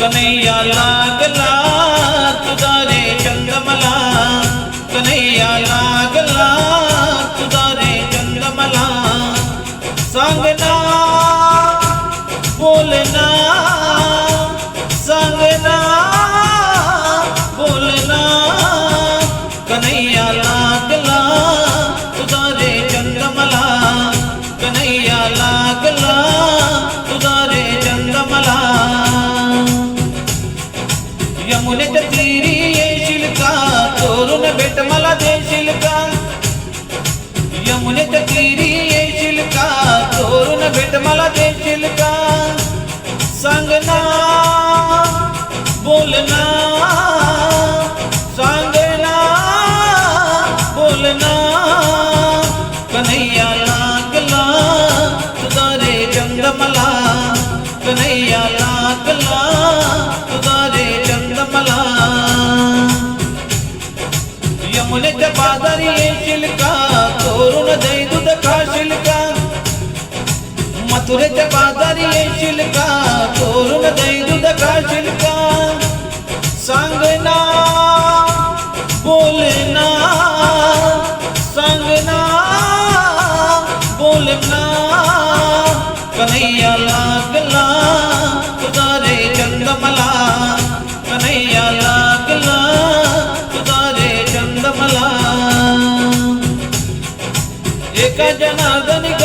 कन्हैया लागला तुझा रे चंद मला कन्हैया लागला तुझा रे चंद मला सांगना बोलना కలా తుదారే చందమలా యమున బాదరి శిల్క తోరుణ దైదుద కా శిల్క మధుర బాదరి శిల్క తోరుణ దైదుద కా ಸಜನಾದನಿಗೆ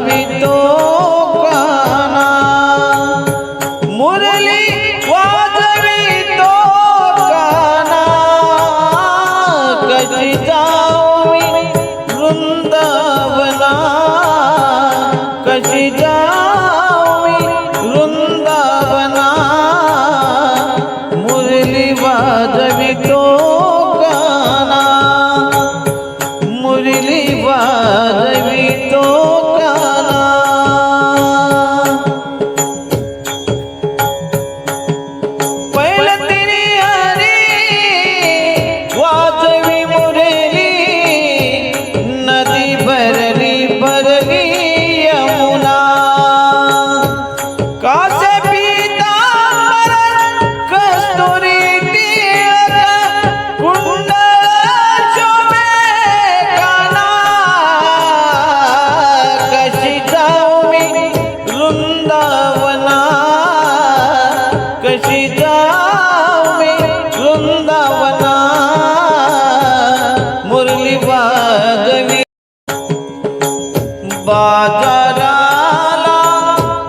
हरवितो काना मुरली वाजवितो काना कशी जावी वृंदावना। कशी जा कशी जावे वृंदावना? मुरली वागवी बाजाराला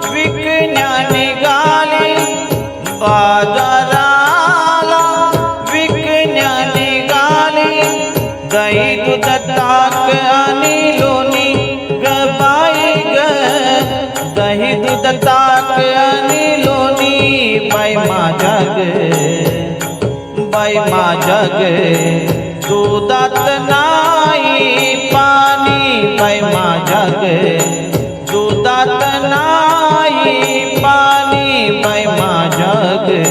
विकण्याने गाली. बाजारा पाय माझ्या गे दुधात नाही पाणी पाय माझ्या गे दुधात नाही पाणी पाय माझ्या गे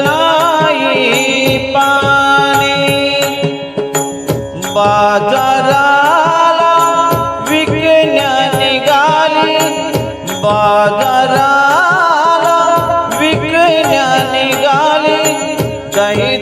नाही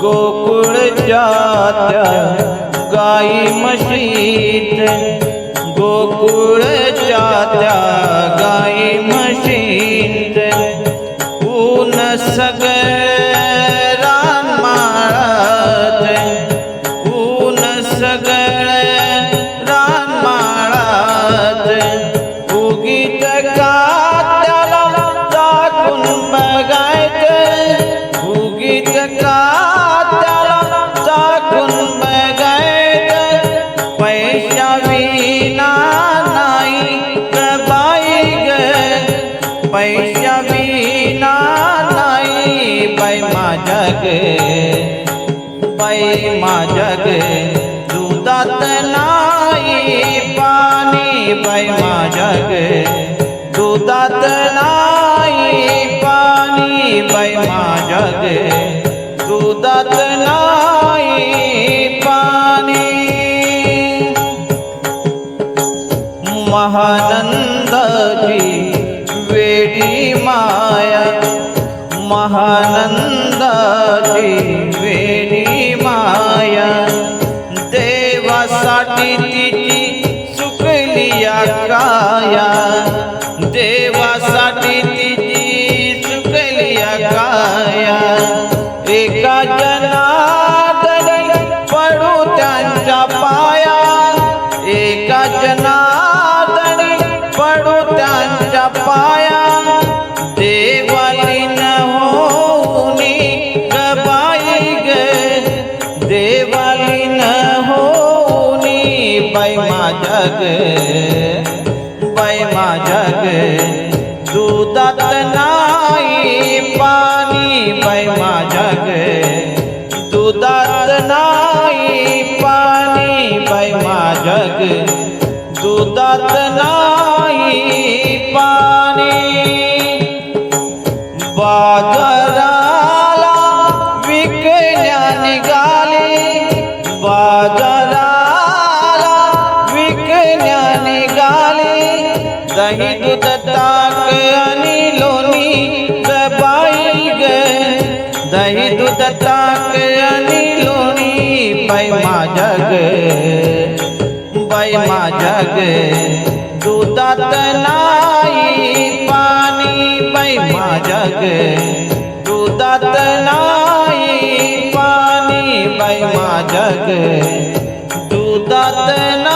गोकुळ जात्या गाई मशीत गोकुळ जात्या गाई मशीत महानंदाची वेडी माया। महानंदाची वेडी माया। પૈમા જગ ताक आणि लोणी बाई माझ्या ग बाई माझ्या ग दुधात नाही पाणी बाई माझ्या ग नाही पाणी बाई माझ्या ग दुधात